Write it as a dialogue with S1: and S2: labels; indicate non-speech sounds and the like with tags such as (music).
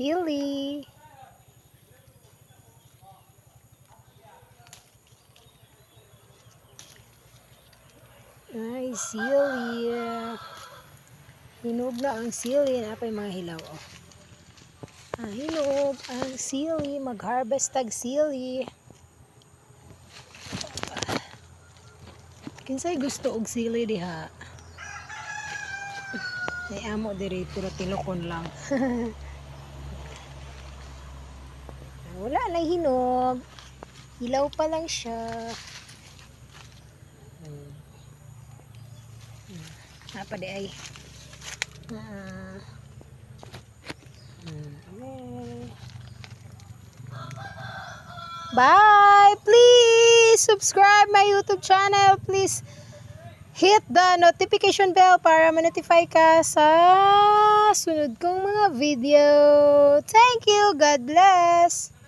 S1: Silly. Ay, silly. Hinog na ang sili. Apa yung mga hilaw, oh. Ah, hinog ang sili. Mag-harvest tag sili. Kinsay gusto og sili diha? Ay amo diri puro tilokon lang. (laughs) Wala na hinog. Hilaw pa lang siya. Hmm. Hmm. Apa di ay? Ah. Hmm. Bye! Please subscribe my YouTube channel. Please hit the notification bell para ma-notify ka sa sunod kong mga video. Thank you. God bless.